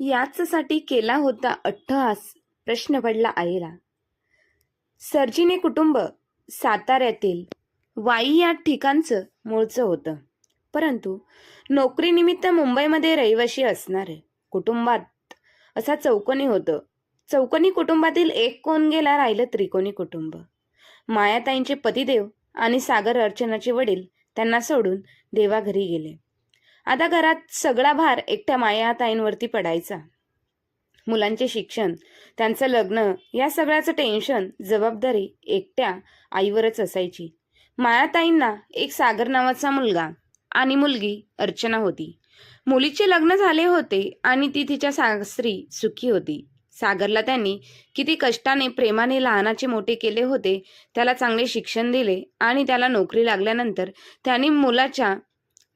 याचसाठी केला होता अट्टहास. प्रश्न पडला आईला. सर्जिने कुटुंब साताऱ्यातील वाई या ठिकाणचं मूळचं होतं. परंतु नोकरीनिमित्त मुंबईमध्ये रहिवाशी असणार कुटुंबात असा चौकोनी होतं. चौकोनी कुटुंबातील एक कोण गेला राहिलं त्रिकोणी कुटुंब. मायाताईंचे पतिदेव आणि सागर अर्चनाचे वडील त्यांना सोडून देवाघरी गेले. आता घरात सगळा भार एकट्या मायाताईंवरती पडायचा. मुलांचे शिक्षण त्यांचं लग्न या सगळ्याचं टेन्शन जबाबदारी एकट्या आईवरच असायची. मायाताईंना एक सागर नावाचा मुलगा आणि मुलगी अर्चना होती. मुलीचे लग्न झाले होते आणि ती तिच्या सासरी सुखी होती. सागरला त्यांनी किती कष्टाने प्रेमाने लहानाचे मोठे केले होते त्याला चांगले शिक्षण दिले आणि त्याला नोकरी लागल्यानंतर त्यांनी मुलाच्या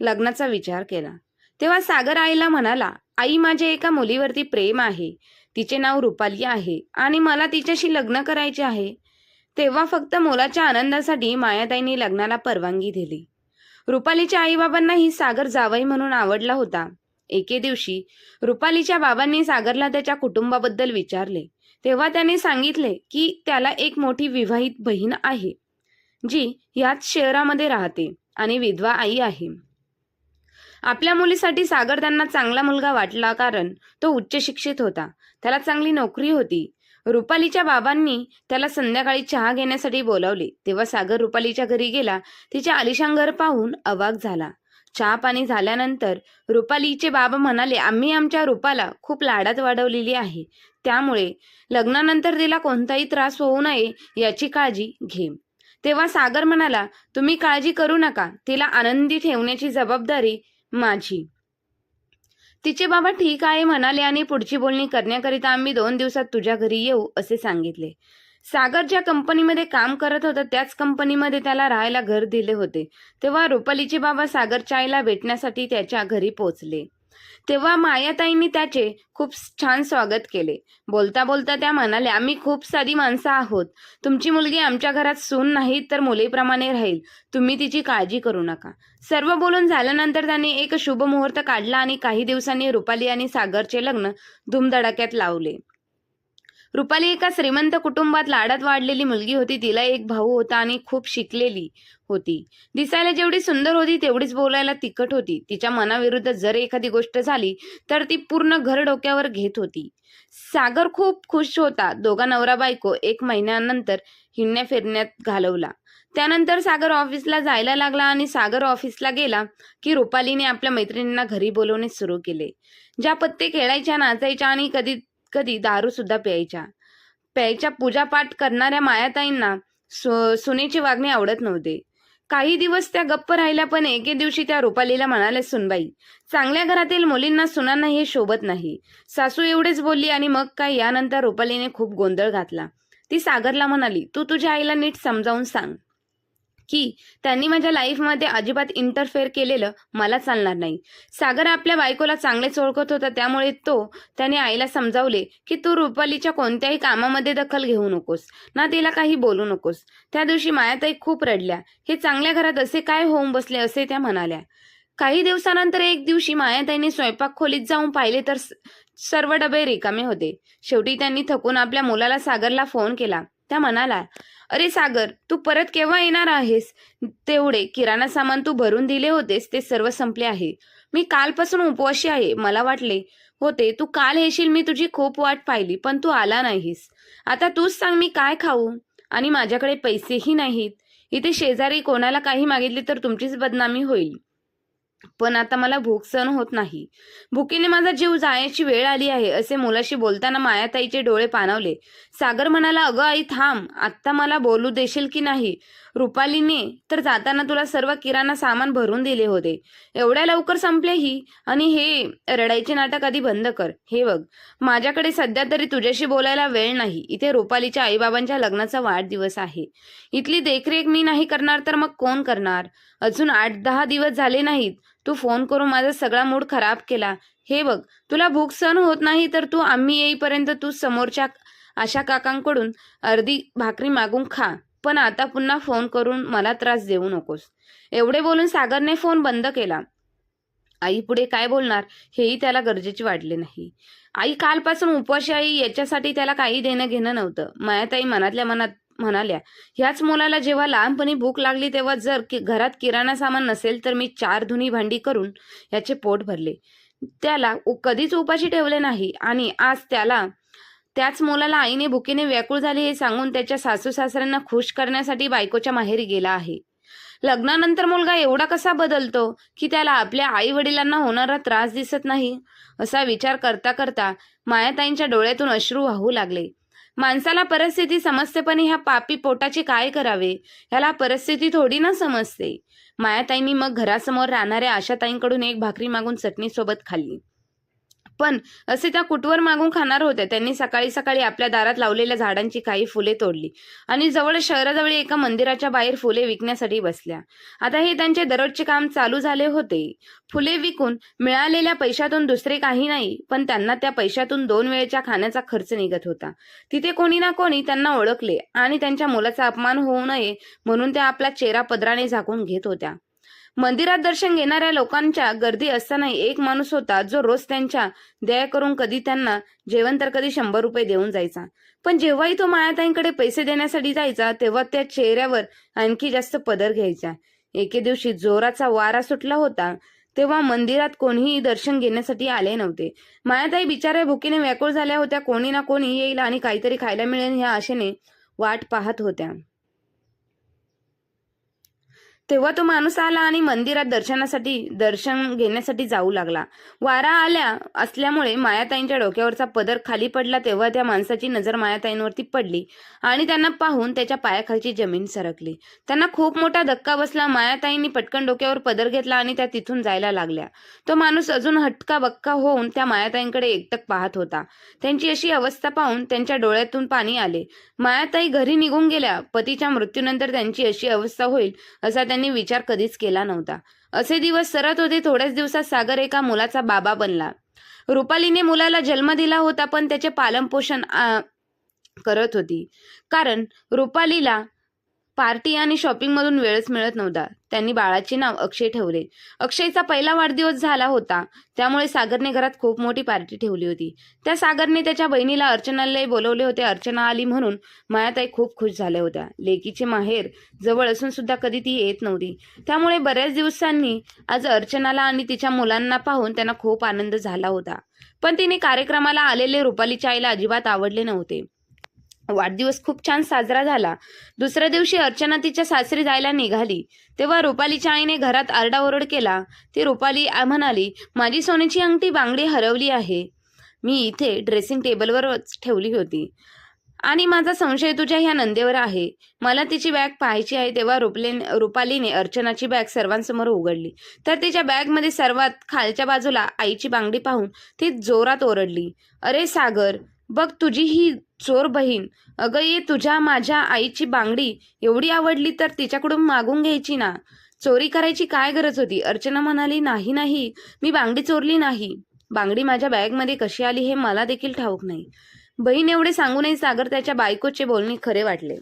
लग्नाचा विचार केला. तेव्हा सागर आईला म्हणाला आई माझ्या एका मुलीवरती प्रेम आहे. तिचे नाव रुपाली आहे आणि मला तिच्याशी लग्न करायचे आहे. तेव्हा फक्त मुलाच्या आनंदासाठी मायाताईंनी लग्नाला परवानगी दिली. रुपालीच्या आईबाबांनाही सागर जावई म्हणून आवडला होता. एके दिवशी रुपालीच्या बाबांनी सागरला त्याच्या कुटुंबाबद्दल विचारले. तेव्हा त्याने सांगितले की त्याला एक मोठी विवाहित बहीण आहे जी याच शहरामध्ये राहते आणि विधवा आई आहे. आपल्या मुलीसाठी सागर त्यांना चांगला मुलगा वाटला कारण तो उच्च शिक्षित होता. त्याला चांगली नोकरी होती. रुपालीच्या बाबांनी त्याला संध्याकाळी चहा घेण्यासाठी बोलावले. तेव्हा सागर रुपालीच्या घरी गेला. तिचे आलिशान घर पाहून अवाक झाला. चहा पाणी झाल्यानंतर रुपालीचे बाबा म्हणाले आम्ही आमच्या रूपाला खूप लाडात वाढवलेली आहे. त्यामुळे लग्नानंतर तिला कोणताही त्रास होऊ नये याची काळजी घे. तेव्हा सागर म्हणाला तुम्ही काळजी करू नका. तिला आनंदी ठेवण्याची जबाबदारी माझी. तिचे बाबा ठीक आहे म्हणाले आणि पुढची बोलणी करण्याकरिता आम्ही दोन दिवसात तुझ्या घरी येऊ असे सांगितले. सागर ज्या कंपनीमध्ये काम करत होता त्याच कंपनीमध्ये त्याला राहायला घर दिले होते. तेव्हा रुपालीचे बाबा सागरच्या आईला भेटण्यासाठी त्याच्या घरी पोचले. तेव्हा मायाताईंनी त्याचे खूप छान स्वागत केले. बोलता बोलता त्या म्हणाल्या आम्ही खूप साधी माणसं आहोत. तुमची मुलगी आमच्या घरात सून नाही तर मुलीप्रमाणे राहील. तुम्ही तिची काळजी करू नका. सर्व बोलून झाल्यानंतर त्यांनी एक शुभ मुहूर्त काढला आणि काही दिवसांनी रुपाली आणि सागरचे लग्न धुमधडाक्यात लावले. रुपाली एका श्रीमंत कुटुंबात लाडात वाढलेली मुलगी होती. तिला एक भाऊ होता आणि खूप शिकलेली होती. दिसायला जेवढी सुंदर होती तेवढीच बोलायला तिखट होती. तिच्या मनाविरुद्ध जर एखादी गोष्ट झाली तर ती पूर्ण घर डोक्यावर घेत होती. सागर खूप खुश होता. दोघा नवरा बायको एक महिन्यानंतर हिंडण्या फिरण्यात घालवला. त्यानंतर सागर ऑफिसला जायला लागला आणि सागर ऑफिसला गेला की रुपालीने आपल्या मैत्रिणींना घरी बोलवणे सुरू केले. ज्या पत्ते खेळायच्या नाचायच्या आणि कधी कधी दारू सुद्धा प्यायच्या. प्यायच्या पूजापाठ करणाऱ्या मायाताईंना सु सुनेची वागणे आवडत नव्हते. काही दिवस त्या गप्प राहिल्या पण एके दिवशी त्या रुपालीला म्हणाल्या सुनबाई चांगल्या घरातील मुलींना सुनांना हे शोभत नाही. सासू एवढेच बोलली आणि मग काय यानंतर रुपालीने खूप गोंधळ घातला. ती सागरला म्हणाली तू तुझ्या आईला नीट समजावून सांग. की त्यांनी माझ्या लाईफमध्ये अजिबात इंटरफेअर केलेलं मला चालणार नाही. सागर आपल्या बायकोला चांगलेच ओळखत होता त्यामुळे तो त्याने आईला समजावले की तू रुपालीच्या कोणत्याही कामामध्ये दखल घेऊ नकोस. ना तिला काही बोलू नकोस. त्या दिवशी मायाताई खूप रडल्या. हे चांगल्या घरात असे काय होऊन बसले असे त्या म्हणाल्या. काही दिवसानंतर एक दिवशी मायाताईने स्वयंपाक खोलीत जाऊन पाहिले तर सर्व डबे रिकामे होते. शेवटी त्यांनी थकून आपल्या मुलाला सागरला फोन केला. त्या म्हणाला अरे सागर तू परत केव्हा येणार आहेस? तेवढे किराणा सामान तू भरून दिले होतेस ते सर्व संपले आहे. मी कालपासून उपवाशी आहे मला वाटले होते तू काल येशील मी तुझी खूप वाट पाहिली पण तू आला नाहीस. आता तूच सांग मी काय खाऊ? आणि माझ्याकडे पैसेही नाहीत. इथे शेजारी कोणाला काही मागितले तर तुमचीच बदनामी होईल. पण आता मला भूक सहन होत नाही. भुकीने माझा जीव जायची वेळ आली आहे असे मुलाशी बोलताना मायाताईचे डोळे पाणावले. सागर म्हणाला अगं आई थांब. आत्ता मला बोलू देशील की नाही? रुपालीने तर जाताना तुला सर्व किराणा सामान भरून दिले होते. एवढ्या लवकर संपलेही आणि हे रडायचे नाटक आधी बंद कर. हे बघ माझ्याकडे सध्या तरी तुझ्याशी बोलायला वेळ नाही. इथे रुपालीच्या आईबाबांच्या लग्नाचा वाढदिवस आहे. इथली देखरेख मी नाही करणार तर मग कोण करणार? अजून आठ दहा दिवस झाले नाहीत. तू फोन करून माझा सगळा मूड खराब केला. हे बघ तुला भूक सहन होत नाही तर तू आम्ही येईपर्यंत तू समोरच्या आशा काकांकडून अर्धी भाकरी मागून खा. पण आता पुन्हा फोन करून मला त्रास देऊ नकोस. एवढे बोलून सागरने फोन बंद केला. आई पुढे काय बोलणार? हेही त्याला गरजेचे वाटले नाही. आई कालपासून उपवाशी आई याच्यासाठी त्याला काही देणं घेणं नव्हतं. मायाताई मनातल्या मनात म्हणाल्या ह्याच मुलाला जेव्हा लहानपणी भूक लागली तेव्हा जर कि घरात किराणा सामान नसेल तर मी चार धुनी भांडी करून याचे पोट भरले. त्याला कधीच उपाशी ठेवले नाही आणि आज त्याला त्याच मुलाला आईने भुकेने व्याकुळ झाली हे सांगून त्याच्या सासू सासऱ्यांना खुश करण्यासाठी बायकोच्या माहेरी गेला आहे. लग्नानंतर मुलगा एवढा कसा बदलतो की त्याला आपल्या आई वडिलांना होणारा त्रास दिसत नाही? असा विचार करता करता मायाताईंच्या डोळ्यातून अश्रू वाहू लागले. माणसाला परिस्थिती समजतेपणे ह्या पापी पोटाचे काय करावे? ह्याला परिस्थिती थोडी ना समजते. मायाताईंनी मग घरासमोर राहणाऱ्या आशाताईंकडून एक भाकरी मागून चटणीसोबत खाल्ली. पण असे त्या कुटवर मागून खाणार होत्या त्यांनी सकाळी सकाळी आपल्या दारात लावलेल्या झाडांची काही फुले तोडली आणि जवळ शहराजवळ एका मंदिराच्या बाहेर फुले विकण्यासाठी बसल्या. आता हे त्यांचे दररोजचे काम चालू झाले होते. फुले विकून मिळालेल्या पैशातून दुसरे काही नाही पण त्यांना त्या पैशातून दोन वेळेच्या खाण्याचा खर्च निघत होता. तिथे कोणी ना कोणी त्यांना ओळखले आणि त्यांच्या मुलाचा अपमान होऊ नये म्हणून त्या आपला चेहरा पदराने झाकून घेत होत्या. मंदिरात दर्शन घेणाऱ्या लोकांच्या गर्दी असतानाही एक माणूस होता जो रोज त्यांच्या दया करून कधी त्यांना जेवण तर कधी शंभर रुपये देऊन जायचा. पण जेव्हाही तो मायाताईंकडे पैसे देण्यासाठी जायचा तेव्हा त्या चेहऱ्यावर आणखी जास्त पदर घ्यायचा. एके दिवशी जोराचा वारा सुटला होता तेव्हा मंदिरात कोणीही दर्शन घेण्यासाठी आले नव्हते. मायाताई बिचाऱ्या भुकीने व्याकुळ झाल्या होत्या कोणी ना कोणी येईल आणि काहीतरी खायला मिळेल ह्या आशेने वाट पाहत होत्या. तेव्हा तो माणूस आला आणि मंदिरात दर्शनासाठी दर्शन घेण्यासाठी जाऊ लागला. वारा आल्या असल्यामुळे मायाताईंच्या डोक्यावरचा पदर खाली पडला तेव्हा त्या माणसाची नजर मायाताईंवरती पडली आणि त्यांना पाहून त्याच्या पायाखालची जमीन सरकली. त्यांना खूप मोठा धक्का बसला. मायाताईंनी पटकन डोक्यावर पदर घेतला आणि त्या तिथून जायला लागल्या. तो माणूस अजून हटका बक्का होऊन त्या मायाताईंकडे एकटक पाहत होता. त्यांची अशी अवस्था पाहून त्यांच्या डोळ्यातून पाणी आले. मायाताई घरी निघून गेल्या. पतीच्या मृत्यूनंतर त्यांची अशी अवस्था होईल असा त्यांनी विचार कधीच केला नव्हता. असे दिवस सरत होते थोड्याच दिवसात सागर एका मुलाचा बाबा बनला. रुपालीने मुलाला जन्म दिला होता पण त्याचे पालनपोषण करत होती. कारण रुपालीला पार्टी आणि शॉपिंगमधून वेळच मिळत नव्हता. त्यांनी बाळाचे नाव अक्षय ठेवले. अक्षयचा पहिला वाढदिवस झाला होता. त्यामुळे सागरने घरात खूप मोठी पार्टी ठेवली होती. त्या सागरने त्याच्या बहिणीला अर्चनालाही बोलवले होते. अर्चना आली म्हणून मायाताई खूप खुश झाल्या होत्या. लेकीचे माहेर जवळ असून सुद्धा कधी ती येत नव्हती. त्यामुळे बऱ्याच दिवसांनी आज अर्चनाला आणि तिच्या मुलांना पाहून त्यांना खूप आनंद झाला होता. पण तिने कार्यक्रमाला आलेले रुपालीच्या आईला अजिबात आवडले नव्हते. वाढदिवस खूप छान साजरा झाला. दुसऱ्या दिवशी अर्चना तिच्या सासरी जायला निघाली. तेव्हा रुपालीच्या आईने घरात आरडाओरड केला. ती रुपाली म्हणाली माझी सोन्याची अंगठी बांगडी हरवली आहे. मी इथे ड्रेसिंग टेबलवरच ठेवली होती. आणि माझा संशय तुझ्या ह्या नंदेवर आहे. मला तिची बॅग पाहायची आहे. तेव्हा रुपले रुपालीने अर्चनाची बॅग सर्वांसमोर उघडली. तर तिच्या बॅगमध्ये सर्वात खालच्या बाजूला आईची बांगडी पाहून ती जोरात ओरडली अरे सागर बघ तुझी ही चोर बहीण. अगं ये तुझ्या माझ्या आईची बांगडी. एवढी आवडली तर तिच्याकडून मागून घ्यायची ना. चोरी करायची काय गरज होती? अर्चना म्हणाली नाही नाही मी बांगडी चोरली नाही. बांगडी माझ्या बॅगमध्ये कशी आली हे मला देखील ठाऊक नाही. बहीण एवढे सांगूनही सागर त्याच्या बायकोचे बोलणे खरे वाटले.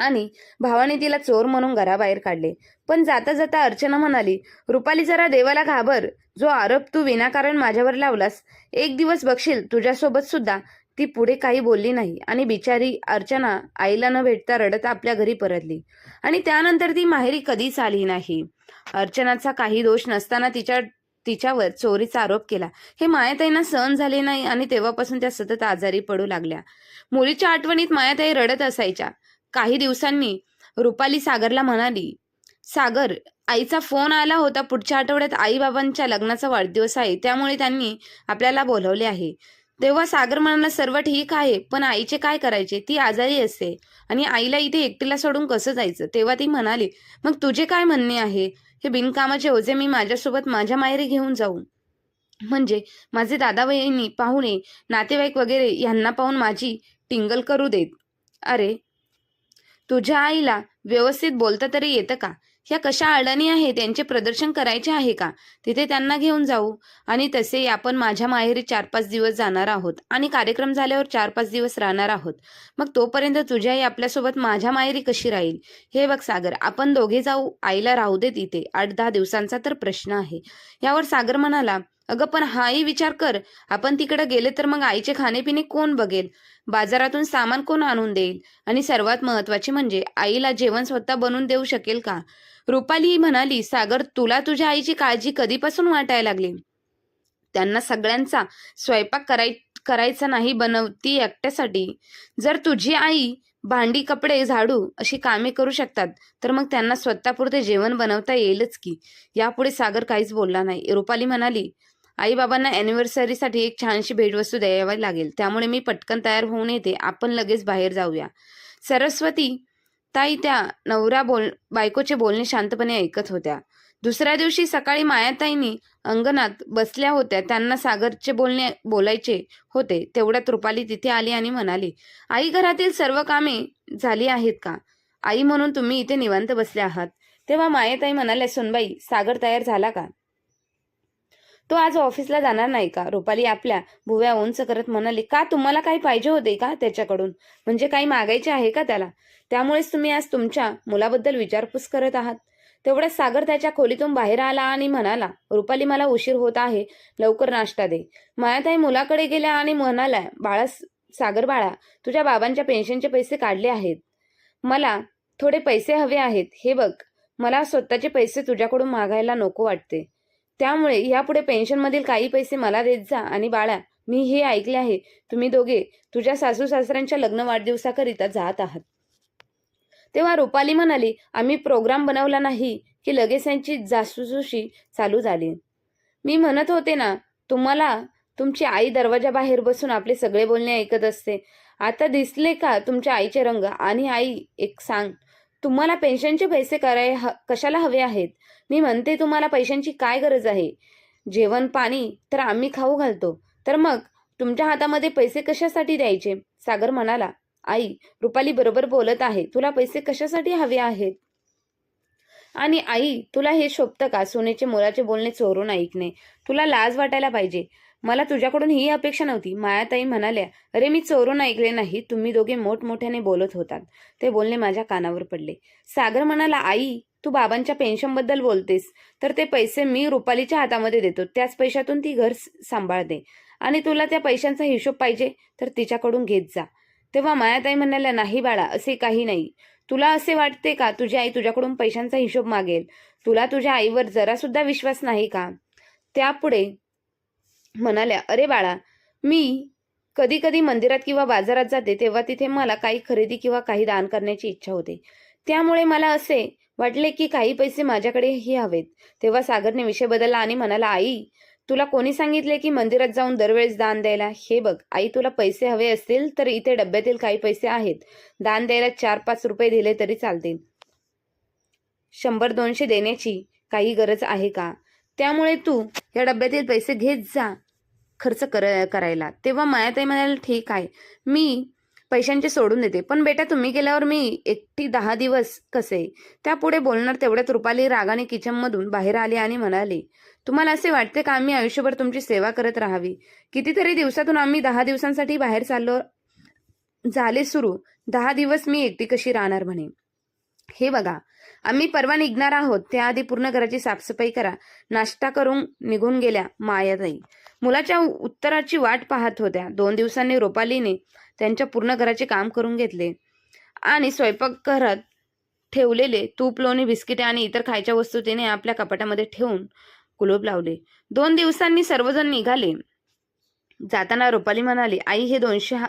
आणि भावाने तिला चोर म्हणून घराबाहेर काढले. पण जाता जाता अर्चना म्हणाली रुपाली जरा देवाला घाबर. जो आरोप तू विनाकारण माझ्यावर लावलास एक दिवस बघशील तुझ्यासोबत सुद्धा ती पुढे काही बोलली नाही आणि बिचारी अर्चना आईला न भेटता रडत आपल्या घरी परतली. आणि त्यानंतर ती माहेरी कधीच आली नाही. अर्चनाचा काही दोष नसताना तिच्या तिच्यावर चोरीचा आरोप केला. हे मायाताईंना सहन झाले नाही आणि तेव्हापासून त्या सतत आजारी पडू लागल्या. मुलीच्या आठवणीत मायाताई रडत असायच्या. काही दिवसांनी रुपाली सागरला म्हणाली सागर आईचा फोन आला होता पुढच्या आठवड्यात आईबाबांच्या लग्नाचा वाढदिवस आहे त्यामुळे त्यांनी आपल्याला बोलवले आहे. तेव्हा सागर म्हणाला सर्व ठीक आहे पण आईचे काय करायचे? ती आजारी असते आणि आईला इथे एकटीला सोडून कसं जायचं? तेव्हा ती म्हणाली मग तुझे काय म्हणणे आहे? हे बिनकामाचे ओझे मी माझ्यासोबत माझ्या मायरी घेऊन जाऊ म्हणजे माझे दादा वहिनी पाहुणे नातेवाईक वगैरे यांना पाहून माझी टिंगल करू देत. अरे तुझ्या आईला व्यवस्थित बोलता तरी येतं का? ह्या कशा अडणी आहेत? त्यांचे प्रदर्शन करायचे आहे का? तिथे त्यांना घेऊन जाऊ. आणि तसे आपण माझ्या माहेरी चार पाच दिवस जाणार आहोत. आणि कार्यक्रम झाल्यावर चार पाच दिवस राहणार आहोत. मग तोपर्यंत तुझी आई आपल्यासोबत माझ्या माहेरी कशी राहील? हे बघ सागर आपण दोघे जाऊ. आईला राहू दे तिथे आठ दहा दिवसांचा तर प्रश्न आहे. यावर सागर म्हणाला अगं पण हाही विचार कर. आपण तिकडे गेले तर मग आईचे खाणेपिणे कोण बघेल? बाजारातून सामान कोण आणून देईल? आणि सर्वात महत्त्वाचे म्हणजे आईला जेवण स्वतः बनवून देऊ शकेल का? रुपाली म्हणाली सागर तुला तुझ्या आईची काळजी कधीपासून वाटायला लागली? त्यांना सगळ्यांचा स्वयंपाक कराय करायचा नाही बनवती एकट्यासाठी. जर तुझी आई भांडी कपडे झाडू अशी कामे करू शकतात तर मग त्यांना स्वतःपुरते जेवण बनवता येईलच की. यापुढे सागर काहीच बोलला नाही. रुपाली म्हणाली आई बाबांना अॅनिव्हर्सरीसाठी एक छानशी भेटवस्तू द्यावी लागेल. त्यामुळे मी पटकन तयार होऊन येते. आपण लगेच बाहेर जाऊया. सरस्वती ताई त्या नवरा बोल बायकोचे बोलणे शांतपणे ऐकत होत्या. दुसऱ्या दिवशी सकाळी मायाताईंनी अंगणात बसल्या होत्या. त्यांना सागरचे बोलणे बोलायचे होते. तेवढ्यात रुपाली तिथे आली आणि म्हणाली आई घरातील सर्व कामे झाली आहेत का? आई म्हणून तुम्ही इथे निवांत बसले आहात. तेव्हा मायाताई म्हणाल्या सुनबाई सागर तयार झाला का? तो आज ऑफिसला जाणार नाही का? रुपाली आपल्या भुव्या उंच करत म्हणाली का तुम्हाला काही पाहिजे होते का त्याच्याकडून? म्हणजे काही मागायचे आहे का त्याला? त्यामुळेच तुम्ही आज तुमच्या मुलाबद्दल विचारपूस करत आहात. तेवढ्यात सागर त्याच्या खोलीतून बाहेर आला आणि म्हणाला रुपाली मला उशीर होत आहे. लवकर नाश्ता दे. मायाताई मुलाकडे गेल्या आणि म्हणाला बाळा सागर बाळा तुझ्या बाबांच्या पेन्शनचे पैसे काढले आहेत. मला थोडे पैसे हवे आहेत. हे बघ मला स्वतःचे पैसे तुझ्याकडून मागायला नको वाटते. त्यामुळे यापुढे पेन्शनमधील काही पैसे मला देत जा. आणि बाळा मी हे ऐकले आहे. तुम्ही दोघे तुझ्या सासू सासऱ्यांच्या लग्न वाढदिवसाकरिता जात आहात. तेव्हा रुपाली म्हणाली आम्ही प्रोग्राम बनवला नाही की लगेच यांची जासूसुशी चालू झाली. मी म्हणत होते ना तुम्हाला तुमची आई दरवाजा बाहेर बसून आपले सगळे बोलणे ऐकत असते. आता दिसले का तुमच्या आईचे रंग? आणि आई एक सांग तुम्हाला पेन्शनचे पैसे कराय ह कशाला हवे आहेत? मी म्हणते तुम्हाला पैशांची काय गरज आहे? जेवण पाणी तर आम्ही खाऊ घालतो. तर मग तुमच्या हातामध्ये पैसे कशासाठी द्यायचे? सागर म्हणाला आई रुपाली बरोबर बोलत आहे. तुला पैसे कशासाठी हवे आहेत? आणि आई तुला हे शोभतं का? सोनेचे मोलाचे बोलणे चोरून ऐकणे. तुला लाज वाटायला पाहिजे. मला तुझ्याकडून ही अपेक्षा नव्हती. मायाताई म्हणाल्या अरे मी चोरून ऐकले नाही. तुम्ही दोघे मोठमोठ्याने बोलत होतात. ते बोलणे माझ्या कानावर पडले. सागर म्हणाला आई तू बाबांच्या पेन्शनबद्दल बोलतेस. तर ते पैसे मी रुपालीच्या हातामध्ये देतो. त्याच पैशातून ती घर सांभाळते. आणि तुला त्या पैशांचा हिशोब पाहिजे तर तिच्याकडून घेत जा. तेव्हा मायाताई म्हणाल्या नाही बाळा असे काही नाही. तुला असे वाटते का? तुझी आई तुझ्याकडून पैशांचा हिशोब मागेल. तुला तुझ्या आईवर जरा सुद्धा विश्वास नाही का? त्यापुढे म्हणाल्या अरे बाळा मी कधी कधी मंदिरात किंवा बाजारात जाते तेव्हा तिथे मला काही खरेदी किंवा काही दान करण्याची इच्छा होते. त्यामुळे मला असे वाटले की काही पैसे माझ्याकडेही हवेत. तेव्हा सागरने विषय बदलला आणि म्हणाला आई तुला कोणी सांगितले की मंदिरात जाऊन दरवेळेस दान द्यायला? हे बघ आई तुला पैसे हवे असतील तर इथे डब्यातील काही पैसे आहेत. दान द्यायला चार पाच रुपये दिले तरी चालतील. शंभर दोनशे देण्याची काही गरज आहे का? त्यामुळे तू या डब्यातील पैसे घेत जा खर्च कर करायला. तेव्हा मायाताई म्हणाल ठीक आहे. मी पैशांचे सोडून देते. पण बेटा तुम्ही गेल्यावर मी एकटी दहा दिवस कसे? त्यापुढे बोलणार तेवढ्यात रुपाली रागाने किचनमधून बाहेर आली आणि म्हणाली तुम्हाला असे वाटते का आम्ही आयुष्यभर तुमची सेवा करत राहावी? कितीतरी दिवसातून आम्ही दहा दिवसांसाठी बाहेर चाललो झाले सुरू. दहा दिवस मी एकटी कशी राहणार म्हणे? हे बघा आम्ही परवा निघणार आहोत. त्याआधी पूर्ण घराची साफसफाई करा. नाश्ता करून निघून गेल्या. मायाताई मुलाच्या उत्तराची वाट पाहत होत्या. दोन दिवसांनी रोपालीने त्यांच्या पूर्ण घराचे काम करून घेतले आणि स्वयंपाकघरात ठेवलेले तूप लोणी बिस्किटे आणि इतर खायच्या वस्तू तिने आपल्या कपाटामध्ये ठेवून कुलूप लावले. दोन दिवसांनी सर्वजण निघाले. जाताना रुपाली म्हणाली आई हे दोनशे हा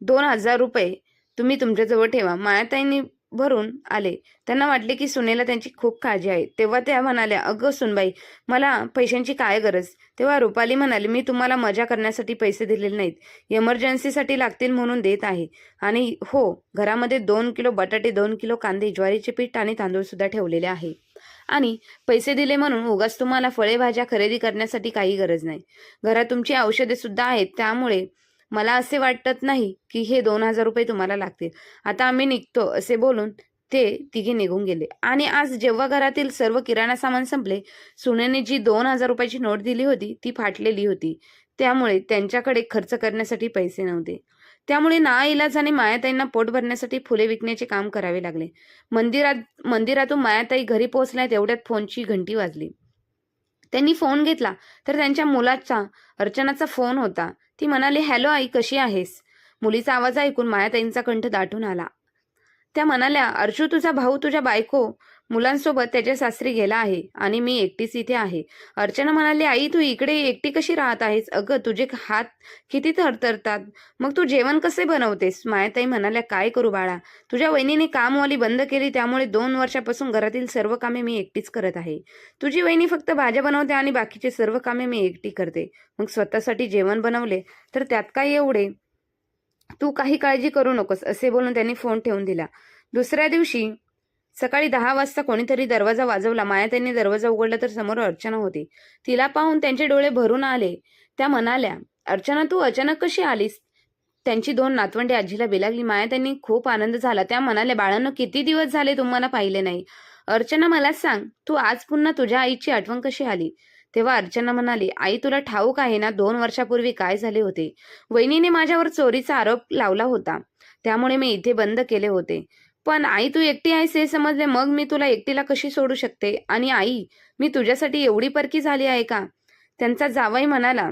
दोन हजार रुपये तुम्ही तुमच्याजवळ ठेवा. मायाताईंनी भरून आले. त्यांना वाटले की सुनेला त्यांची खूप काळजी आहे. तेव्हा त्या म्हणाल्या अगं सुनबाई मला पैशांची काय गरज? तेव्हा रुपाली म्हणाली मी तुम्हाला मजा करण्यासाठी पैसे दिलेले नाहीत. इमर्जन्सीसाठी लागतील म्हणून देत आहे. आणि हो घरामध्ये दोन किलो बटाटे दोन किलो कांदे ज्वारीचे पीठ आणि तांदूळ सुद्धा ठेवलेले आहे. आणि पैसे दिले म्हणून उगाच तुम्हाला फळे भाज्या खरेदी करण्यासाठी काही गरज नाही. घरात तुमची औषधे सुद्धा आहेत. त्यामुळे मला असे वाटत नाही की हे दोन हजार रुपये तुम्हाला लागतील. आता आम्ही निघतो असे बोलून ते तिघे निघून गेले. आणि आज जेव्हा घरातील सर्व किराणा सामान संपले सुनेने जी दोन हजार रुपयाची नोट दिली होती ती फाटलेली होती. त्यामुळे त्यांच्याकडे खर्च करण्यासाठी पैसे नव्हते. त्यामुळे ना इलाजाने मायाताईंना पोट भरण्यासाठी फुले विकण्याचे काम करावे लागले. मंदिरात मंदिरातून मायाताई घरी पोहोचल्या तेवढ्यात फोनची घंटी वाजली. त्यांनी फोन घेतला तर त्यांच्या मुलाचा अर्चनाचा फोन होता. ती म्हणाली हॅलो आई कशी आहेस? मुलीचा आवाज ऐकून मायाताईंचा कंठ दाटून आला. त्या म्हणाल्या अर्जू तुझा भाऊ तुझ्या बायको मुलांसोबत त्याच्या सासरी गेला आहे आणि मी एकटीच इथे आहे. अर्चना म्हणाली आई तू इकडे एकटी कशी राहत आहेस? अगं तुझे हात किती थरथरतात. मग तू जेवण कसे बनवतेस? मायाताई म्हणाल्या काय करू बाळा? तुझ्या वहिनीने कामवाली बंद केली त्यामुळे दोन वर्षापासून घरातील सर्व कामे मी एकटीच करत आहे. तुझी वहिनी फक्त भाज्या बनवते आणि बाकीचे सर्व कामे मी एकटी करते. मग स्वतःसाठी जेवण बनवले तर त्यात काय एवढे? तू काही काळजी करू नकोस असे बोलून त्यांनी फोन ठेवून दिला. दुसऱ्या दिवशी सकाळी दहा वाजता कोणीतरी दरवाजा वाजवला. माया त्यांनी दरवाजा उघडला तर समोर अर्चना होती. तिला पाहून त्यांचे डोळे भरून आले. त्या म्हणाल्या अर्चना तू अचानक कशी आलीस? त्यांची दोन नातवंडे आजीला बिलागली. माया त्यांनी खूप आनंद झाला. त्या म्हणाल्या बाळांनो किती दिवस झाले तुम्हाला पाहिले नाही. अर्चना मला सांग तू आज पुन्हा तुझ्या आईची आठवण कशी आली? तेव्हा अर्चना म्हणाली आई तुला ठाऊक आहे ना दोन वर्षापूर्वी काय झाले होते? वहिनीने माझ्यावर चोरीचा आरोप लावला होता. त्यामुळे मी इथे बंद केले होते. पण आई तू एकटी आहेस हे समजले मग मी तुला एकटीला कशी सोडू शकते? आणि आई मी तुझ्यासाठी एवढी परकी झाली आहे का? त्यांचा जावाई म्हणाला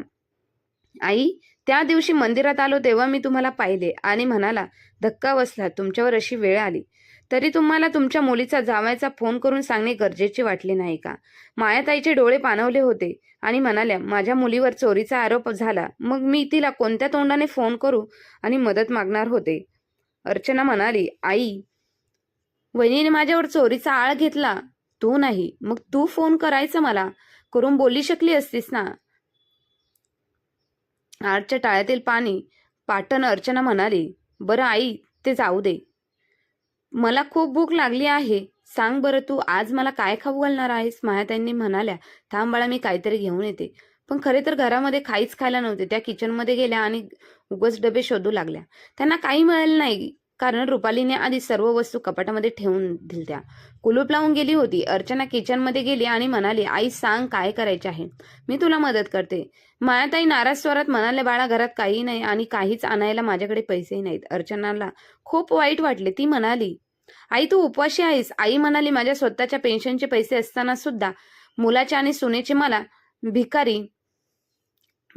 आई त्या दिवशी मंदिरात आलो तेव्हा मी तुम्हाला पाहिले आणि म्हणाला धक्का बसला तुमच्यावर अशी वेळ आली. तरी तुम्हाला तुमच्या मुलीचा जावायचा फोन करून सांगणे गरजेचे वाटले नाही का? मायाताईचे डोळे पाणवले होते आणि म्हणाल्या माझ्या मुलीवर चोरीचा आरोप झाला. मग मी तिला कोणत्या तोंडाने फोन करू आणि मदत मागणार होते? अर्चना म्हणाली आई वहिनीने माझ्यावर चोरीचा आळ घेतला. तू नाही. मग तू फोन करायचं मला. करून बोली शकली असतीस ना? आडच्या टाळ्यातील पाणी पाटण अर्चना म्हणाली बरं आई ते जाऊ दे. मला खूप भूक लागली आहे. सांग बरं तू आज मला काय खाऊ घालणार आहेस? मायाताईंनी म्हणाल्या थांब बाळा मी काहीतरी घेऊन येते. पण खरे तर घरामध्ये काहीच खायला नव्हते. त्या किचनमध्ये गेल्या आणि उगच डबे शोधू लागल्या. त्यांना काही मिळालं नाही. कारण रुपालीने आधी सर्व वस्तू कपाटामध्ये ठेवून दिलत्या. कुलूप लावून गेली होती. अर्चना किचनमध्ये गेली आणि म्हणाली आई सांग काय करायचे आहे? मी तुला मदत करते. मायाताई नाराज स्वरात म्हणाले बाळा घरात काही नाही आणि काहीच आणायला माझ्याकडे पैसेही नाहीत. अर्चनाला खूप वाईट वाटले. ती म्हणाली आई तू उपवाशी आहेस. आई म्हणाली माझ्या स्वतःच्या पेन्शनचे पैसे असताना सुद्धा मुलाचे आणि सुनेचे मला भिकारी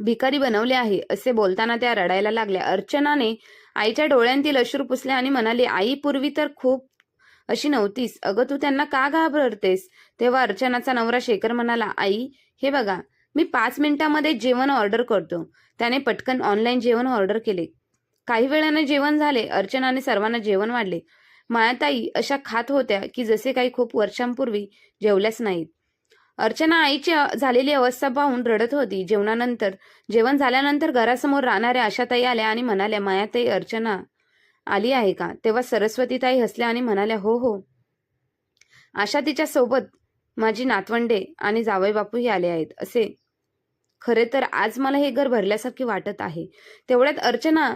भिकारी बनवले आहे असे बोलताना त्या रडायला लागल्या. अर्चनाने आईच्या डोळ्यांतील अश्रू पुसले आणि म्हणाली आई पूर्वी तर खूप अशी नव्हतीस. अगं तू त्यांना का घाबरतेस? तेव्हा अर्चनाचा नवरा शेखर म्हणाला आई हे बघा मी पाच मिनिटामध्ये जेवण ऑर्डर करतो. त्याने पटकन ऑनलाईन जेवण ऑर्डर केले. काही वेळाने जेवण झाले. अर्चनाने सर्वांना जेवण वाढले. मायाताई अशा खात होत्या की जसे काही खूप वर्षांपूर्वी जेवल्याच नाहीत. अर्चना आईची झालेली अवस्था पाहून रडत होती. जेवणानंतर जेवण झाल्यानंतर घरासमोर राहणाऱ्या आशाताई आल्या आणि म्हणाल्या मायाताई अर्चना आली आहे का? तेव्हा सरस्वतीताई हसल्या आणि म्हणाल्या हो हो. आशा तिच्या सोबत माझी नातवंडे आणि जावई बापूही आले आहेत. असे खरे तर आज मला हे घर भरल्यासारखे वाटत आहे. तेवढ्यात अर्चना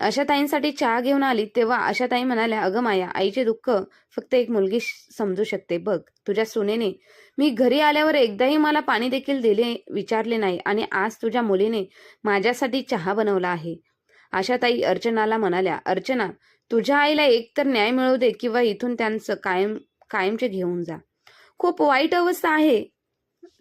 आशाताईंसाठी चहा घेऊन आली तेव्हा आशाताई म्हणाल्या अगं माया आईचे दुःख फक्त एक मुलगी समजू शकते बघ तुझ्या सुनेने. मी घरी आल्यावर एकदाही मला पाणी देखील दिले विचारले नाही आणि आज तुझ्या मुलीने माझ्यासाठी चहा बनवला आहे. आशाताई अर्चनाला म्हणाल्या अर्चना तुझ्या आईला एकतर न्याय मिळू दे किंवा इथून त्यांचं कायम कायमचे घेऊन जा. खूप वाईट अवस्था आहे.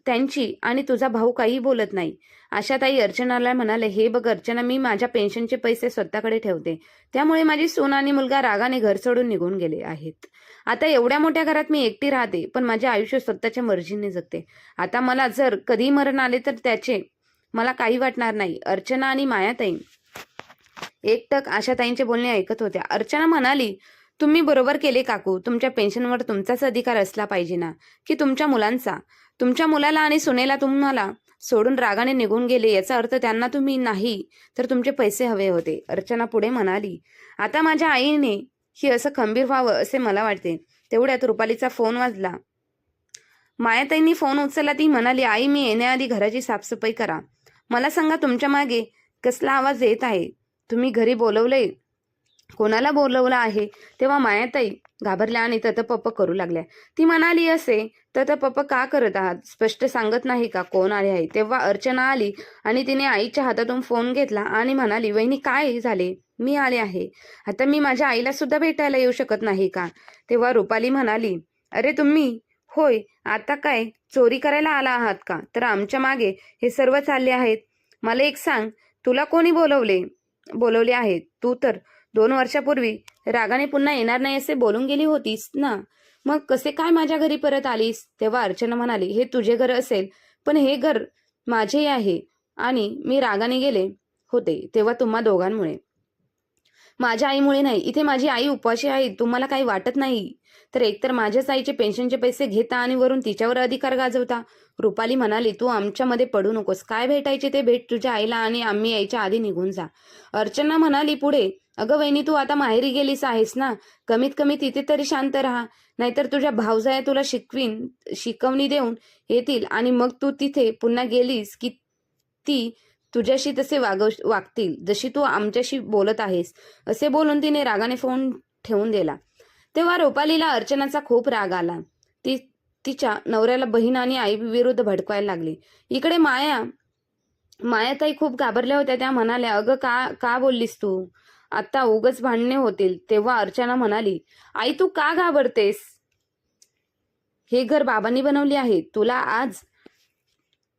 त्यांची आणि तुझा भाऊ काही बोलत नाही. आशाताई अर्चनाला म्हणाले हे बघ अर्चना मी माझ्या पेन्शनचे पैसे स्वतःकडे ठेवते. त्यामुळे माझी सून आणि मुलगा रागाने घर सोडून निघून गेले आहेत. आता एवढ्या मोठ्या घरात मी एकटी राहते पण माझे आयुष्य स्वतःच्या मर्जीने जगते. आता मला जर कधी मरण आले तर त्याचे मला काही वाटणार नाही. अर्चना आणि मायाताई एकटक आशाताईंचे बोलणे ऐकत होत्या. अर्चना म्हणाली तुम्ही बरोबर केले काकू. तुमच्या पेन्शनवर तुमचाच अधिकार असला पाहिजे ना? की तुमच्या मुलांचा? तुमच्या मुलाला आणि सुनेला तुम्हाला सोडून रागाने निघून गेले याचा अर्थ त्यांना तुम्ही नाही तर तुमचे पैसे हवे होते. अर्चना पुढे म्हणाली आता माझ्या आईने ही असं खंबीर व्हावं असे मला वाटते. तेवढ्यात रुपालीचा फोन वाजला. मायाताईंनी फोन उचलला ती म्हणाली आई मी येण्याआधी घराची साफसफाई करा. मला सांगा तुमच्या मागे कसला आवाज येत आहे? तुम्ही घरी बोलवले कोणाला बोलवलं आहे? तेव्हा मायाताई घाबरल्या आणि ततपप्प करू लागल्या. ती म्हणाली असे ततपप्प का करत आहात? स्पष्ट सांगत नाही का कोण आले आहे? तेव्हा अर्चना आली आणि तिने आईच्या हातातून फोन घेतला आणि म्हणाली वहिनी काय झाले? मी आले आहे. आता मी माझ्या आईला सुद्धा भेटायला येऊ शकत नाही का? तेव्हा रुपाली म्हणाली अरे तुम्ही? होय. आता काय? चोरी करायला आला आहात का? तर आमच्या मागे हे सर्व चालले आहेत. मला एक सांग. तुला कोणी बोलवले? बोलवले आहे तू तर दोन वर्षापूर्वी रागाने पुन्हा येणार नाही असे बोलून गेली होतीस ना? मग कसे काय माझ्या घरी परत आलीस? तेव्हा अर्चना म्हणाली हे तुझे घर असेल पण हे घर माझेही आहे. आणि मी रागाने गेले होते तेव्हा तुम्हा दोघांमुळे. माझ्या आईमुळे नाही इथे माझी आई उपाशी आहे तुम्हाला काही वाटत नाही? तर एकतर माझ्याच आईचे पेन्शनचे पैसे घेता आणि वरून तिच्यावर अधिकार गाजवता? रुपाली म्हणाली तू आमच्यामध्ये पडू नकोस. काय भेटायचे ते भेट तुझ्या आईला आणि आम्ही यायच्या आधी निघून जा. अर्चना म्हणाली पुढे अगं वहिनी तू आता माहेरी गेलीस आहेस ना? कमीत कमी तिथे तरी शांत राहा. नाहीतर तुझ्या भावजाया तुला शिकवीन शिकवणी देऊन येतील आणि मग तू तिथे पुन्हा गेलीस की ती तुझ्याशी तसे वागव वागतील जशी तू आमच्याशी बोलत आहेस. असे बोलून तिने रागाने फोन ठेवून दिला. तेव्हा रोपालीला अर्चनाचा खूप राग आला. ती तिच्या नवऱ्याला बहीण आणि आई विरुद्ध भडकवायला लागली. इकडे माया मायाताई खूप घाबरल्या होत्या. त्या म्हणाल्या अगं का का बोललीस तू? आता उगच भांडणे होतील तेव्हा अर्चना म्हणाली आई तू का घाबरतेस? हे घर बाबांनी बनवले आहे. तुला आज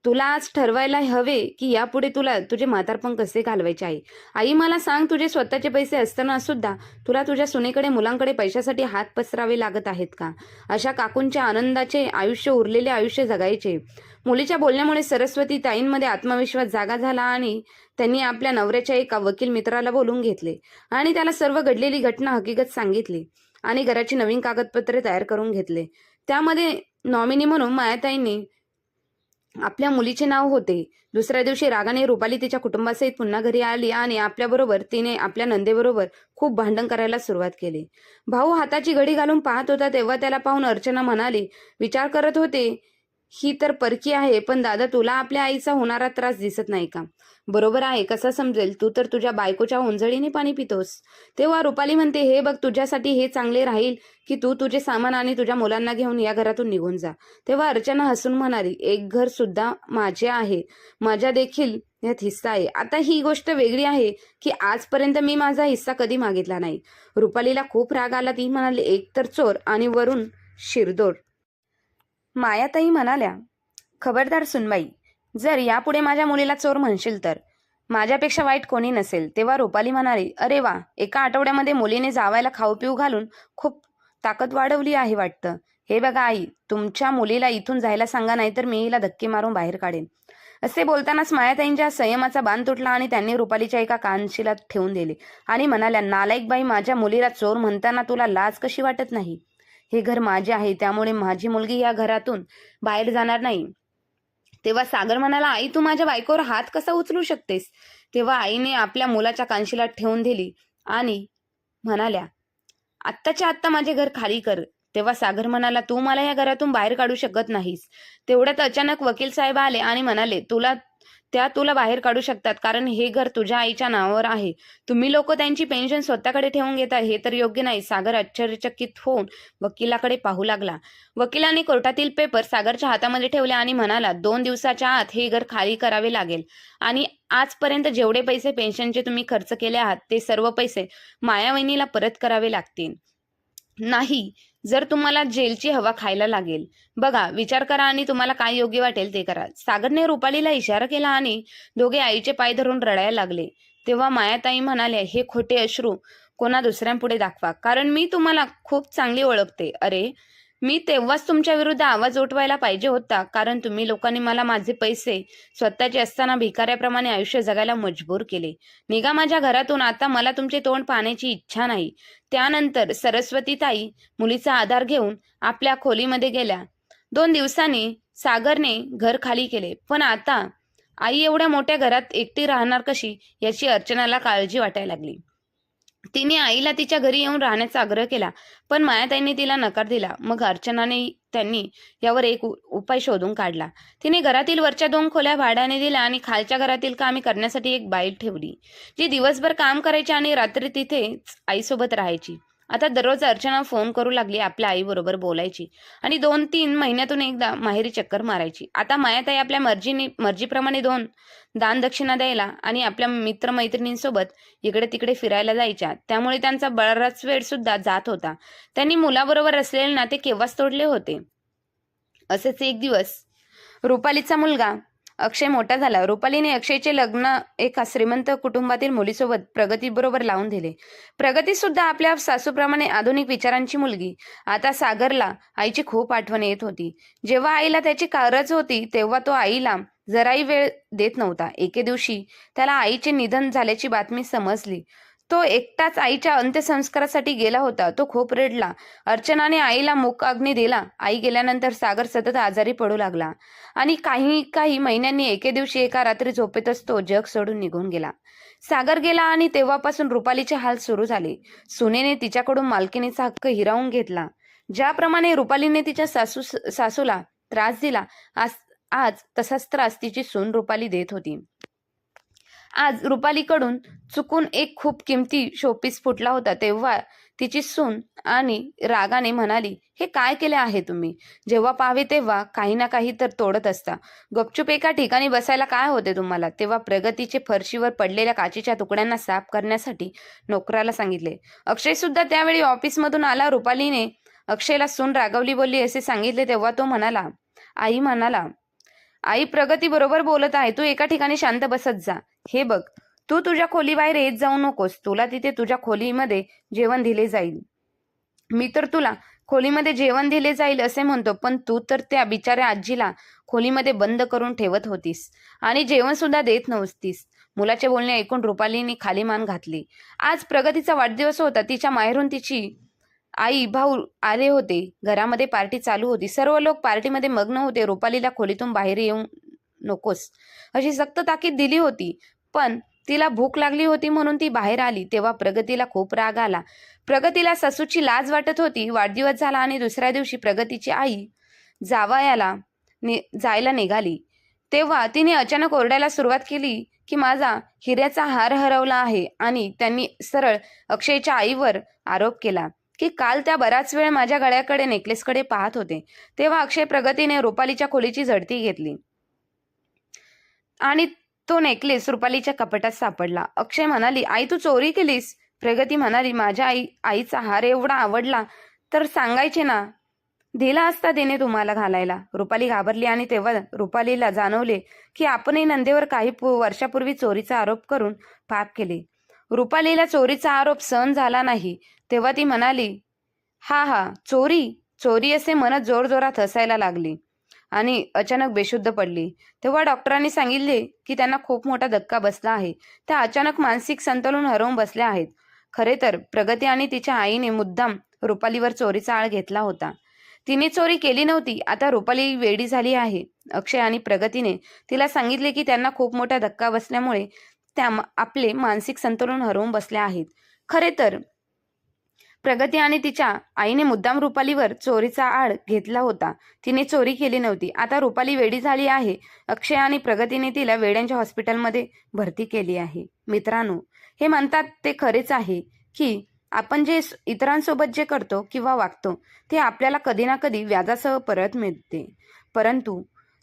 तुला आज ठरवायला हवे की यापुढे तुला तुझे म्हातारपण कसे घालवायचे आहे आई मला सांग तुझे स्वतःचे पैसे असताना सुद्धा तुला तुझ्या सुनेकडे मुलांकडे पैशासाठी हात पसरावे लागत आहेत का? अशा काकूंच्या आनंदाचे आयुष्य उरलेले आयुष्य जगायचे. मुलीच्या बोलण्यामुळे सरस्वती ताईंमध्ये आत्मविश्वास जागा झाला आणि त्यांनी आपल्या नवऱ्याच्या एका वकील मित्राला बोलून घेतले आणि त्याला सर्व घडलेली घटना हकीकत सांगितली आणि घराची नवीन कागदपत्रे तयार करून घेतले. त्यामध्ये नॉमिनी म्हणून मायाताईंनी आपल्या मुलीचे नाव होते. दुसऱ्या दिवशी रागाने रुपाली तिच्या कुटुंबासहित पुन्हा घरी आली आणि आपल्याबरोबर तिने आपल्या नंदेबरोबर खूप भांडण करायला सुरुवात केली. भाऊ हाताची घडी घालून पाहत होता तेव्हा त्याला पाहून अर्चना म्हणाली विचार करत होते ही तर परकी आहे पण दादा तुला आपल्या आईचा होणारा त्रास दिसत नाही का? बरोबर आहे कसा समजेल? तू तर तुझ्या बायकोच्या ओंजळीने पाणी पितोस. तेव्हा रुपाली म्हणते हे बघ तुझ्यासाठी हे चांगले राहील की तू तुझे सामान आणि तुझ्या मुलांना घेऊन या घरातून निघून जा. तेव्हा अर्चना हसून म्हणाली एक घर सुद्धा माझे आहे. माझ्या देखील यात हिस्सा आहे. आता ही गोष्ट वेगळी आहे की आजपर्यंत मी माझा हिस्सा कधी मागितला नाही. रुपालीला खूप राग आला. ती म्हणाली एक तर चोर आणि वरून शिरदोर मायाताई म्हणाल्या खबरदार सुनबाई जर यापुढे माझ्या मुलीला चोर म्हणशील तर? माझ्यापेक्षा वाईट कोणी नसेल. तेव्हा रुपाली म्हणाली अरे वा एका आठवड्यामध्ये मुलीने जावायला खाऊ पिऊ घालून खूप ताकद वाढवली आहे वाटतं. हे बघा आई तुमच्या मुलीला इथून जायला सांगा नाहीतर मी हिला धक्के मारून बाहेर काढेन. असे बोलतानाच मायाताईंच्या संयमाचा बांध तुटला आणि त्यांनी रुपालीच्या एका कानशीला ठेवून दिले आणि म्हणाल्या नालायक बाई माझ्या मुलीला चोर म्हणताना तुला लाज कशी वाटत नाही? हे घर माझे आहे. त्यामुळे माझी मुलगी या घरातून बाहेर जाणार नाही. तेव्हा सागर म्हणाला आई तू माझ्या बायकोवर हात कसा उचलू शकतेस? तेव्हा आईने आपल्या मुलाच्या कांशीला ठेवून दिली आणि म्हणाल्या आत्ताच्या आत्ता माझे घर खाली कर. तेव्हा सागर म्हणाला तू मला या घरातून बाहेर काढू शकत नाहीस. तेवढ्यात अचानक वकील साहेब आले आणि म्हणाले तुला त्या तुला बाहेर काढू शकतात कारण हे घर तुझ्या आईच्या नावावर आहे. तुम्ही लोक त्यांची पेन्शन स्वतःकडे ठेवून घेता हे तर योग्य नाही. सागर आश्चर्यचकित होऊन वकिलाकडे पाहू लागला. वकिलाने कोर्टातील पेपर सागरच्या हातामध्ये ठेवले आणि म्हणाला दोन दिवसाच्या आत हे घर खाली करावे लागेल. आणि आजपर्यंत जेवढे पैसे पेन्शनचे तुम्ही खर्च केले आहात ते सर्व पैसे मायावहिनीला परत करावे लागतील. नाही. जर तुम्हाला जेलची हवा खायला लागेल. बघा विचार करा आणि तुम्हाला काय योग्य वाटेल ते करा. सागरने रुपालीला इशारा केला आणि दोघे आईचे पाय धरून रडायला लागले. तेव्हा मायाताई म्हणाले हे खोटे अश्रू कोणा दुसऱ्यांपुढे दाखवा. कारण मी तुम्हाला खूप चांगली ओळखते. अरे मी तेव्हाच तुमच्या विरुद्ध आवाज उठवायला पाहिजे होता कारण तुम्ही लोकांनी मला माझे पैसे स्वतःचे असताना भिकाऱ्याप्रमाणे आयुष्य जगायला मजबूर केले. निघा माझ्या घरातून आता मला तुमचे तोंड पाहण्याची इच्छा नाही. त्यानंतर सरस्वती ताई मुलीचा आधार घेऊन आपल्या खोलीमध्ये गेल्या. दोन दिवसांनी सागरने घर खाली केले पण आता आई एवढ्या मोठ्या घरात एकटी राहणार कशी याची अर्चनाला काळजी वाटायला लागली. तिने आईला तिच्या घरी येऊन राहण्याचा आग्रह केला पण मायाताईंनी तिला नकार दिला. मग अर्चनाने त्यांनी यावर एक उ- उपाय शोधून काढला. तिने घरातील वरच्या दोन खोल्या भाड्याने दिल्या आणि खालच्या घरातील कामे करण्यासाठी एक बाई ठेवली जी दिवसभर काम करायची आणि रात्री तिथेच आईसोबत राहायची. आता दररोज अर्चना फोन करू लागली आपल्या आईबरोबर बोलायची. आणि दोन तीन महिन्यातून एकदा माहेरी चक्कर मारायची. आता मायाताई आपल्या मर्जीने मर्जीप्रमाणे दोन दानदक्षिणा द्यायला आणि आपल्या मित्रमैत्रिणींसोबत इकडे तिकडे फिरायला जायच्या. त्यामुळे त्यांचा बराच वेळ सुद्धा जात होता. त्यांनी मुलाबरोबर असलेले नाते केव्हाच तोडले होते? असेच एक दिवस. रुपालीचा मुलगा अक्षय मोठा झाला. रुपालीने अक्षयचे लग्न एका श्रीमंत कुटुंबातील मुलीसोबत प्रगतीबरोबर लावून दिले. प्रगती सुद्धा आपल्या सासूप्रमाणे आधुनिक विचारांची मुलगी. आता सागरला आईची खूप आठवण येत होती. जेव्हा आईला त्याची कारज होती तेव्हा तो आईला जराही वेळ देत नव्हता. एके दिवशी त्याला आईचे निधन झाल्याची बातमी समजली. तो एकटाच आईच्या अंत्यसंस्कारासाठी गेला होता. तो खूप रडला. अर्चनाने आईला मूक अग्नी दिला. आई गेल्यानंतर सागर सतत आजारी पडू लागला. आणि काही काही महिन्यांनी एके दिवशी एका रात्री झोपेतच तो जग सोडून निघून गेला. सागर गेला आणि तेव्हापासून रुपालीचे हाल सुरू झाले. सुनेने तिच्याकडून मालकीनीचा हक्क हिरावून घेतला. ज्याप्रमाणे रुपालीने तिच्या सासू सासूला त्रास दिला आज आज तसाच त्रास तिची सून रुपाली देत होती. आज रुपालीकडून चुकून एक खूप किमती शोपीस फुटला होता. तेव्हा तिची सून आणि रागाने म्हणाली हे काय केले आहे तुम्ही? जेव्हा पाहावे तेव्हा काही ना काही तर तोडत असता. गपचूप एका ठिकाणी बसायला काय होते तुम्हाला? तेव्हा प्रगतीचे फरशीवर पडलेल्या काचेच्या तुकड्यांना साफ करण्यासाठी नोकराला सांगितले. अक्षय सुद्धा त्यावेळी ऑफिसमधून आला. रुपालीने अक्षयला सून रागवली बोलली असे सांगितले. तेव्हा तो म्हणाला आई म्हणाला आई प्रगती बरोबर बोलत आहे. तू एका ठिकाणी शांत बसत जा. हे बघ तू तुझ्या खोलीबाहेर येत जाऊ नकोस. तुला तिथे तुझ्या खोलीमध्ये जेवण दिले जाईल. मी तर तुला खोलीमध्ये जेवण दिले जाईल असे म्हणतो पण तू तर त्या बिचाऱ्या आजीला खोलीमध्ये बंद करून ठेवत होतीस आणि जेवण सुद्धा देत नव्हतीस. मुलाचे बोलणे ऐकून रुपालीने खाली मान घातली. आज प्रगतीचा वाढदिवस होता. तिच्या माहेरून तिची आई भाऊ आले होते. घरामध्ये पार्टी चालू होती. सर्व लोक पार्टीमध्ये मग्न होते. रुपालीला खोलीतून बाहेर येऊ नकोस अशी सक्त ताकीद दिली होती. पण तिला भूक लागली होती म्हणून ती बाहेर आली तेव्हा प्रगतीला खूप राग आला. प्रगतीला ससूची लाज वाटत होती वाढदिवस झाला आणि दुसऱ्या दिवशी प्रगतीची आई जावयाला नि जायला निघाली. तेव्हा तिने अचानक ओरडायला सुरुवात केली की माझा हिऱ्याचा हार हरवला आहे. आणि त्यांनी सरळ अक्षयच्या आईवर आरोप केला की काल त्या बराच वेळ माझ्या गळ्याकडे नेकलेसकडे पाहत होते. तेव्हा अक्षय प्रगतीने रुपालीच्या खोलीची झडती घेतली. आणि तो नेकलेस रुपालीच्या कपाटात सापडला. अक्षय म्हणाली आई तू चोरी केलीस? प्रगती म्हणाली माझ्या आई आईचा हार एवढा आवडला तर सांगायचे ना. दिला असता देणे तुम्हाला घालायला. रुपाली घाबरली आणि तेव्हा रुपालीला जाणवले की आपणही नंदेवर काही पु- वर्षापूर्वी चोरीचा आरोप करून पाप केले. रुपालीला चोरीचा आरोप सहन झाला नाही. तेव्हा ती म्हणाली हा हा चोरी चोरी असे म्हणत जोरजोरात हसायला लागली. आणि अचानक बेशुद्ध पडली. तेव्हा डॉक्टरांनी सांगितले की त्यांना खूप मोठा धक्का बसला आहे. त्या अचानक मानसिक संतुलन हरवून बसल्या आहेत. खरे तर प्रगती आणि तिच्या आईने मुद्दाम रुपालीवर चोरीचा आळ घेतला होता. तिने चोरी केली नव्हती आता रुपाली वेडी झाली आहे. अक्षय आणि प्रगतीने तिला सांगितले की त्यांना खूप मोठा धक्का बसल्यामुळे त्या आपले मानसिक संतुलन हरवून बसल्या आहेत. खरे तर प्रगती आणि तिच्या आईने मुद्दाम रुपालीवर चोरीचा आळ घेतला होता. तिने चोरी केली नव्हती. आता रुपाली वेडी झाली आहे. अक्षय आणि प्रगतीने तिला वेड्यांच्या हॉस्पिटलमध्ये भरती केली आहे. मित्रांनो हे म्हणतात ते खरेच आहे की आपण जे इतरांसोबत जे करतो किंवा वागतो ते आपल्याला कधी ना कधी व्याजासह परत मिळते. परंतु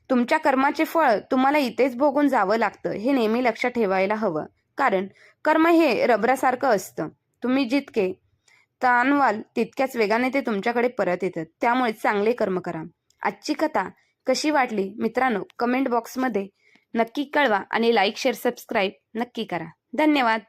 तुमच्या कर्माचे फळ तुम्हाला इथेच भोगून जावं लागतं हे नेहमी लक्षात ठेवायला हवं. कारण कर्म हे रबरासारखं असतं. तुम्ही जितके ताणवाल तितक्याच वेगाने ते तुमच्याकडे परत येतात. त्यामुळे चांगले कर्म करा. आजची कथा कशी वाटली मित्रांनो कमेंट बॉक्समध्ये नक्की कळवा आणि लाईक शेअर सबस्क्राईब नक्की करा. धन्यवाद.